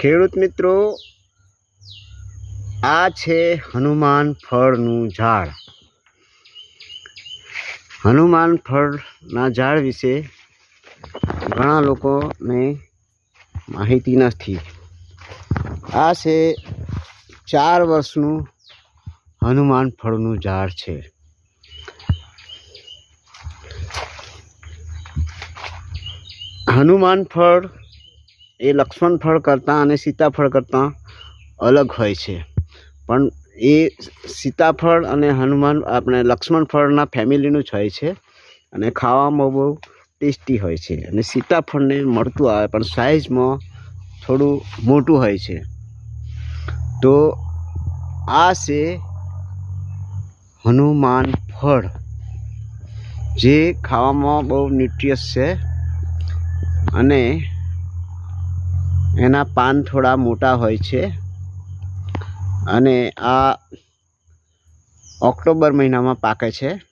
ખેડૂત મિત્રો, આ છે હનુમાન ફળનું ઝાડ. હનુમાન ફળના ઝાડ વિશે ઘણા લોકોને માહિતી નથી. આ છે ચાર વર્ષનું હનુમાન ફળનું ઝાડ છે. હનુમાન ફળ એ લક્ષ્મણ ફળ કરતાં અને સીતાફળ કરતાં અલગ હોય છે. પણ એ સીતાફળ અને હનુમાન આપણે લક્ષ્મણ ફળના ફેમિલીનું જ હોય છે અને ખાવામાં બહુ ટેસ્ટી હોય છે. અને સીતાફળને મળતું આવે પણ સાઇઝમાં થોડું મોટું હોય છે. તો આ છે હનુમાન ફળ. જે ખાવામાં બહુ ન્યુટ્રિયસ છે અને એના પાન થોડા મોટા હોય છે. અને આ ઓક્ટોબર મહિનામાં પાકે છે.